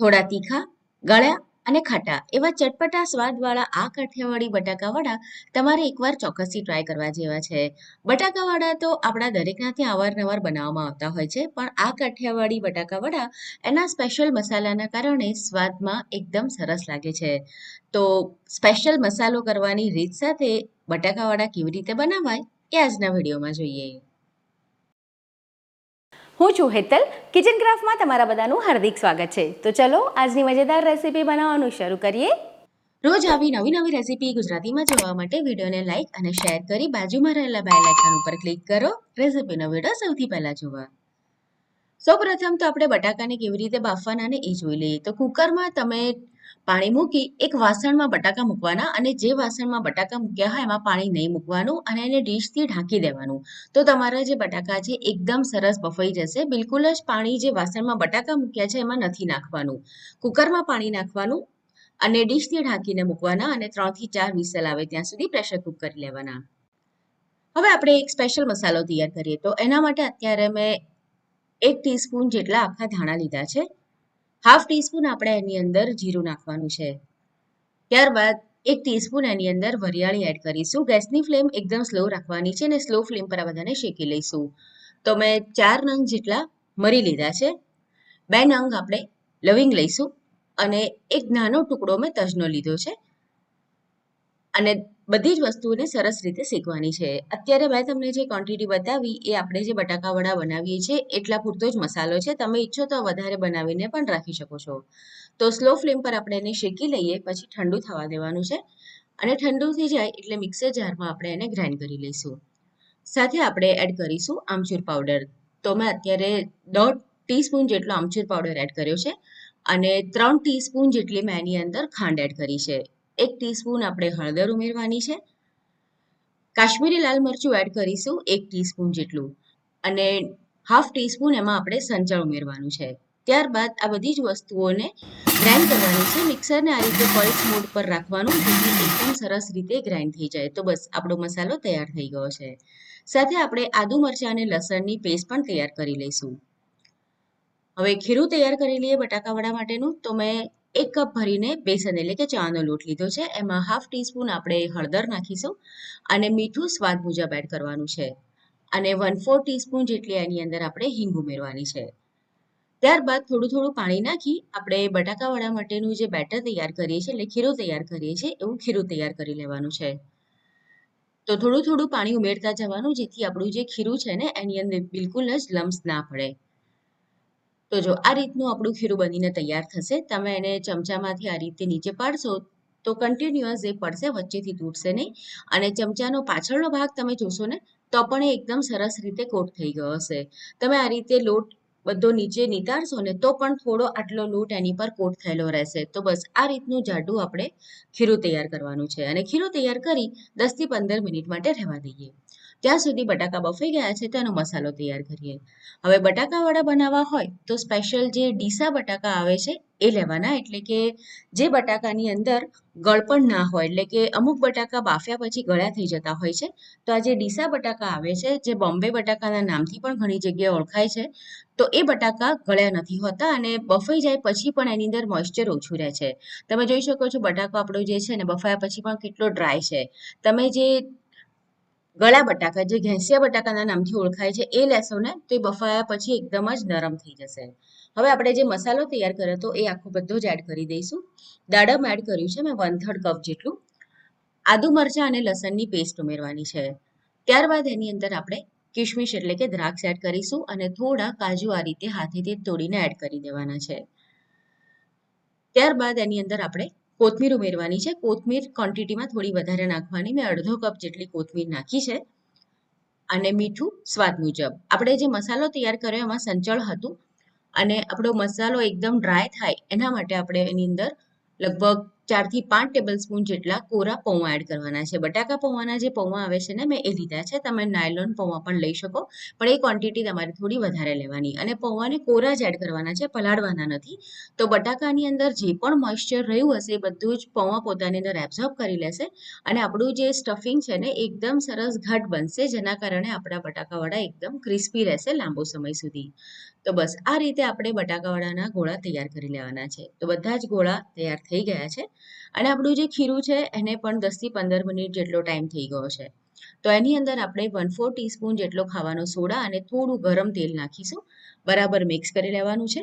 થોડા તીખા, ગળ્યા અને ખાટા એવા ચટપટા સ્વાદવાળા આ કાઠિયાવાડી બટાકાવડા તમારે એકવાર ચોક્કસથી ટ્રાય કરવા જેવા છે. બટાકાવડા તો આપણા દરેકના ત્યાં અવારનવાર બનાવવામાં આવતા હોય છે, પણ આ કાઠિયાવાડી બટાકાવડા એના સ્પેશિયલ મસાલાના કારણે સ્વાદમાં એકદમ સરસ લાગે છે. તો સ્પેશિયલ મસાલો કરવાની રીત સાથે બટાકાવડા કેવી રીતે બનાવાય એ આજના વિડીયોમાં જોઈએ. હું છું હેતલ. કિચન ક્રાફ્ટમાં તમારા બધાનું હાર્દિક સ્વાગત છે. તો ચલો, આજની મજેદાર રેસીપી બનાવવાનું શરૂ કરીએ. રોજ આવી નવી નવી રેસીપી ગુજરાતીમાં જોવા માટે વિડીયોને લાઇક અને શેર કરી બાજુમાં રહેલા બેલ આઇકન ઉપર ક્લિક કરો. રેસીપીનો વીડિયો સૌથી પહેલા જોવા. સૌપ્રથમ તો આપણે બટાકાને કેવી રીતે બાફવાના ને એ જોઈ લઈએ. તો કુકરમાં તમે પાણી મૂકી એક વાસણમાં બટાકા મૂકવાના અને જે વાસણમાં બટાકા મૂક્યા હોય એમાં પાણી નહીં મૂકવાનું અને એને ડીશથી ઢાંકી દેવાનું. તો તમારા જે બટાકા છે એકદમ સરસ બફાઈ જશે. બિલકુલ જ પાણી જે વાસણમાં બટાકા મૂક્યા છે એમાં નથી નાખવાનું. કુકરમાં પાણી નાખવાનું અને ડીશથી ઢાંકીને મૂકવાના અને ત્રણથી ચાર વિસલ આવે ત્યાં સુધી પ્રેશર કુક કરી લેવાના. હવે આપણે એક સ્પેશિયલ મસાલો તૈયાર કરીએ. તો એના માટે અત્યારે મેં એક ટીસ્પૂન જેટલા આખા ધાણા લીધા છે. હાફ ટીસ્પૂન આપણે એની અંદર જીરું નાખવાનું છે. ત્યારબાદ એક ટીસ્પૂન એની અંદર વરિયાળી એડ કરીશું. ગેસની ફ્લેમ એકદમ સ્લો રાખવાની છે અને સ્લો ફ્લેમ પર આ બધાને શેકી લઈશું. તો મેં ચાર નંગ જેટલા મરી લીધા છે. બે નંગ આપણે લવિંગ લઈશું અને એક નાનો ટુકડો મેં તજનો લીધો છે. અને બધી જ વસ્તુઓને સરસ રીતે શેકવાની છે. અત્યારે મેં તમને જે ક્વોન્ટિટી બતાવી એ આપણે જે બટાકા વડા બનાવીએ છીએ, એટલા પૂરતો જ મસાલો છે. તમે ઈચ્છો તો વધારે બનાવીને પણ રાખી શકો છો. તો સ્લો ફ્લેમ પર આપણે એને શેકી લઈએ, પછી ઠંડુ થવા દેવાનું છે. અને ઠંડુ થઈ જાય એટલે મિક્સર જારમાં આપણે એને ગ્રાઇન્ડ કરી લઈશું. સાથે આપણે એડ કરીશું આમચૂર પાવડર તો મેં અત્યારે દોઢ ટીસ્પૂન જેટલો આમચૂર પાવડર એડ કર્યો છે. અને ત્રણ ટીસ્પૂન જેટલી મેં એની અંદર ખાંડ એડ કરી છે. એક ટીસ્પૂન આપણે હળદર ઉમેરવાની છે. કાશ્મીરી લાલ મરચું એડ કરીશું એક ટીસ્પૂન જેટલું. અને હાફ ટીસ્પૂન એમાં આપણે સંચળ ઉમેરવાનું છે. ત્યારબાદ આ બધી જ વસ્તુઓને ગ્રાઇન્ડ કરવાની છે. મિક્સરને આ રીતે પલ્સ મોડ પર રાખવાનું જેથી એકદમ સરસ રીતે ગ્રાઇન્ડ થઈ જાય. તો બસ, આપણો મસાલો તૈયાર થઈ ગયો છે. સાથે આપણે આદુ મરચાં અને લસણની પેસ્ટ પણ તૈયાર કરી લઈશું. હવે ખીરું તૈયાર કરી લઈએ બટાકાવડા માટેનું. તો મેં એક કપ ભરીને બેસન એટલે કે ચાનો લોટ લીધો છે. એમાં હાફ ટીસ્પૂન આપણે હળદર નાખીશું અને મીઠું સ્વાદ મુજબ એડ કરવાનું છે. અને વન ફોર ટીસ્પૂન જેટલી એની અંદર આપણે હિંગ ઉમેરવાની છે. ત્યારબાદ થોડું થોડું પાણી નાખી આપણે બટાકાવાળા માટેનું જે બેટર તૈયાર કરીએ છીએ એટલે ખીરું તૈયાર કરીએ છીએ, એવું ખીરું તૈયાર કરી લેવાનું છે. તો થોડું થોડું પાણી ઉમેરતા જવાનું જેથી આપણું જે ખીરું છે ને એની અંદર બિલકુલ જ લમ્સ ના પડે. તો જો આ રીતનું આપણું ખીરું બનીને તૈયાર થશે, તમે એને ચમચામાંથી આ રીતે નીચે પાડશો, તો કન્ટિન્યુઅસ એ પડશે, વચ્ચેથી તૂટશે નહીં. અને ચમચાનો પાછળનો ભાગ તમે જોશો ને, તો પણ એ એકદમ સરસ રીતે કોટ થઈ ગયો હશે. તમે આ રીતે લોટ બધો નીચે નીતારશો ને, તો પણ થોડો આટલો લોટ એની પર કોટ થયેલો રહેશે. તો બસ આ રીતનું જાડું આપણે ખીરું તૈયાર કરવાનું છે. અને ખીરું તૈયાર કરી દસથી પંદર મિનિટ માટે રહેવા દઈએ. ત્યાં સુધી બટાકા બફાઈ ગયા છે તેનો મસાલો તૈયાર કરીએ. હવે બટાકાવાળા બનાવવા હોય, તો સ્પેશિયલ જે ડીસા બટાકા આવે છે, એ લેવાના. એટલે કે જે બટાકાની અંદર ગળપણ ના હોય, એટલે કે અમુક બટાકા બાફ્યા પછી ગળ્યા થઈ જતા હોય છે. તો આ જે ડીસા બટાકા આવે છે, જે બોમ્બે બટાકાના નામથી પણ ઘણી જગ્યાએ ઓળખાય છે, તો એ બટાકા ગળ્યા નથી હોતા અને બફાઈ જાય પછી પણ એની અંદર મોઇશ્ચર ઓછું રહે છે. તમે જોઈ શકો છો, બટાકો આપણો જે છે ને, બફાયા પછી પણ કેટલો ડ્રાય છે. તમે જે ગળા બટાકા, જે ઘેંસિયા બટાકાના નામથી ઓળખાય છે, એ લેશો ને તો બફાયા પછી એકદમ જ નરમ થઈ જશે. હવે આપણે જે મસાલો તૈયાર કર્યો હતો, એ આખો બધો જ એડ કરી દઈશું. દાડમ એડ કર્યું છે મેં વન થર્ડ કપ જેટલું. આદુ મરચાં અને લસણની પેસ્ટ ઉમેરવાની છે. ત્યારબાદ એની અંદર આપણે કિશમિશ એટલે કે દ્રાક્ષ એડ કરીશું અને થોડા કાજુ આ રીતે હાથેથી તોડીને એડ કરી દેવાના છે. ત્યારબાદ એની અંદર આપણે કોથમીર ઉમેરવાની છે. કોથમીર ક્વોન્ટિટીમાં થોડી વધારે નાખવાની. મેં અડધો કપ જેટલી કોથમીર નાખી છે અને મીઠું સ્વાદ મુજબ. આપણે જે મસાલો તૈયાર કર્યો એમાં સંચળ હતું અને આપણો મસાલો એકદમ ડ્રાય થાય એના માટે આપણે એની અંદર લગભગ ચારથી પાંચ ટેબલ સ્પૂન જેટલા કોરા પૌવા એડ કરવાના છે. બટાકા પૌવાના જે પૌવા આવે છે ને, મેં એ લીધા છે. તમે નાયલોન પૌવા પણ લઈ શકો, પણ એ ક્વોન્ટિટી તમારે થોડી વધારે લેવાની. અને પૌવાને કોરા જ એડ કરવાના છે, પલાળવાના નથી. તો બટાકાની અંદર જે પણ મોઇશ્ચર રહ્યું હશે, એ બધું જ પૌવા પોતાની અંદર એબ્ઝોર્બ કરી લેશે. અને આપણું જે સ્ટફિંગ છે ને એકદમ સરસ ઘટ બનશે, જેના કારણે આપણા બટાકાવાળા એકદમ ક્રિસ્પી રહેશે લાંબો સમય સુધી. તો બસ, આ રીતે આપણે બટાકાવાળાના ગોળા તૈયાર કરી લેવાના છે. તો બધા જ ગોળા તૈયાર થઈ ગયા છે. અને આપણું જે ખીરું છે, એને પણ દસથી પંદર મિનિટ જેટલો ટાઈમ થઈ ગયો છે. તો એની અંદર આપણે વન ફોર ટીસ્પૂન જેટલો ખાવાનો સોડા અને થોડું ગરમ તેલ નાખીશું. બરાબર મિક્સ કરી લેવાનું છે.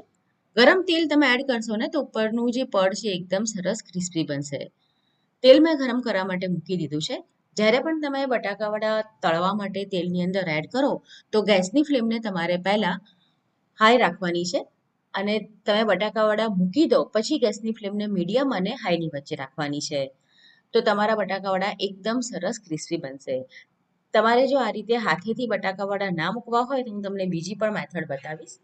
ગરમ તેલ તમે એડ કરશો ને, તો ઉપરનું જે પડ છે, એકદમ સરસ ક્રિસ્પી બનશે. તેલ મેં ગરમ કરવા માટે મૂકી દીધું છે. જ્યારે પણ તમે બટાકાવાળા તળવા માટે તેલની અંદર એડ કરો, તો ગેસની ફ્લેમને તમારે પહેલાં હાઈ રાખવાની છે. અને તમે બટાકાવડા મૂકી દો, પછી ગેસની ફ્લેમને મીડિયમ અને હાઈની વચ્ચે રાખવાની છે. તો તમારા બટાકાવડા એકદમ સરસ ક્રિસ્પી બનશે. તમારે જો આ રીતે હાથેથી બટાકાવડા ના મૂકવા હોય તો હું તમને બીજી પણ મેથડ બતાવીશ.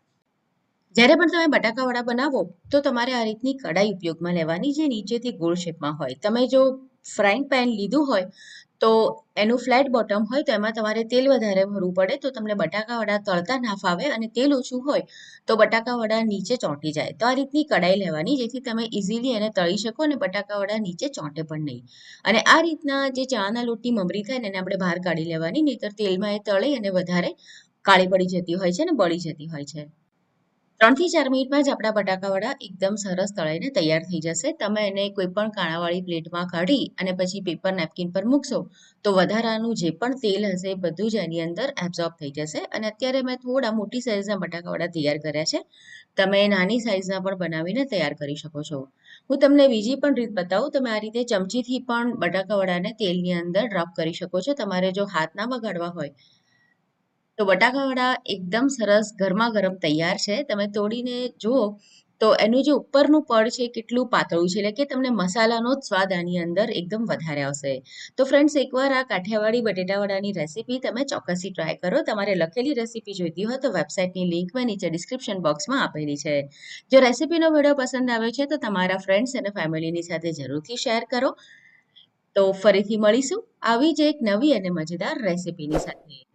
જ્યારે પણ તમે બટાકાવડા બનાવો, તો તમારે આ રીતની કડાઈ ઉપયોગમાં લેવાની જે નીચેથી ગોળ શેપમાં હોય. તમે જો ફ્રાઈંગ પેન લીધું હોય તો એનું ફ્લેટ બોટમ હોય તો એમાં તમારે તેલ વધારે ભરવું પડે. તો તમને બટાકાવડા તળતા ના ફાવે અને તેલ ઓછું હોય તો બટાકાવડા નીચે ચોંટી જાય. તો આ રીતની કડાઈ લેવાની, જેથી તમે ઇઝીલી એને તળી શકો અને બટાકાવડા નીચે ચોંટે પણ નહીં. અને આ રીતના જે ચાના લોટની મમરી થાય ને, એને આપણે બહાર કાઢી લેવાની, નહીંતર તેલમાં એ તળે અને વધારે કાળી પડી જતી હોય છે અને બળી જતી હોય છે. ત્રણથી ચાર મિનિટમાં જ આપણા બટાકાવાળા એકદમ સરસ તળાઈને તૈયાર થઈ જશે. તમે એને કોઈ પણ કાણાવાળી પ્લેટમાં કાઢી અને પછી પેપર નેપકિન પર મૂકશો તો વધારાનું જે પણ તેલ હશે બધું જ એની અંદર એબ્ઝોર્બ થઈ જશે. અને અત્યારે મેં થોડા મોટી સાઇઝના બટાકાવાળા તૈયાર કર્યા છે. તમે નાની સાઇઝના પણ બનાવીને તૈયાર કરી શકો છો. હું તમને બીજી પણ રીત બતાવું. તમે આ રીતે ચમચીથી પણ બટાકાવડાને તેલની અંદર ડ્રોપ કરી શકો છો. તમારે જો હાથ ના બગાડવા હોય તો બટાકા વડા એકદમ સરસ ગરમા ગરમ તૈયાર છે. તમે તોડીને જુઓ તો એનું જે ઉપરનું પડ છે કેટલું પાતળું છે. એટલે કે તમને મસાલાનો જ સ્વાદ આની અંદર એકદમ વધારે આવશે. તો ફ્રેન્ડ્સ, એકવાર આ કાઠિયાવાડી બટેટાવડાની રેસીપી તમે ચોક્કસથી ટ્રાય કરો. તમારે લખેલી રેસીપી જોઈતી હોય તો વેબસાઇટની લિંક મેં નીચે ડિસ્ક્રિપ્શન બોક્સમાં આપેલી છે. જો રેસીપીનો વીડિયો પસંદ આવ્યો છે તો તમારા ફ્રેન્ડ્સ અને ફેમિલીની સાથે જરૂરથી શેર કરો. તો ફરીથી મળીશું આવી જ એક નવી અને મજેદાર રેસીપીની સાથે.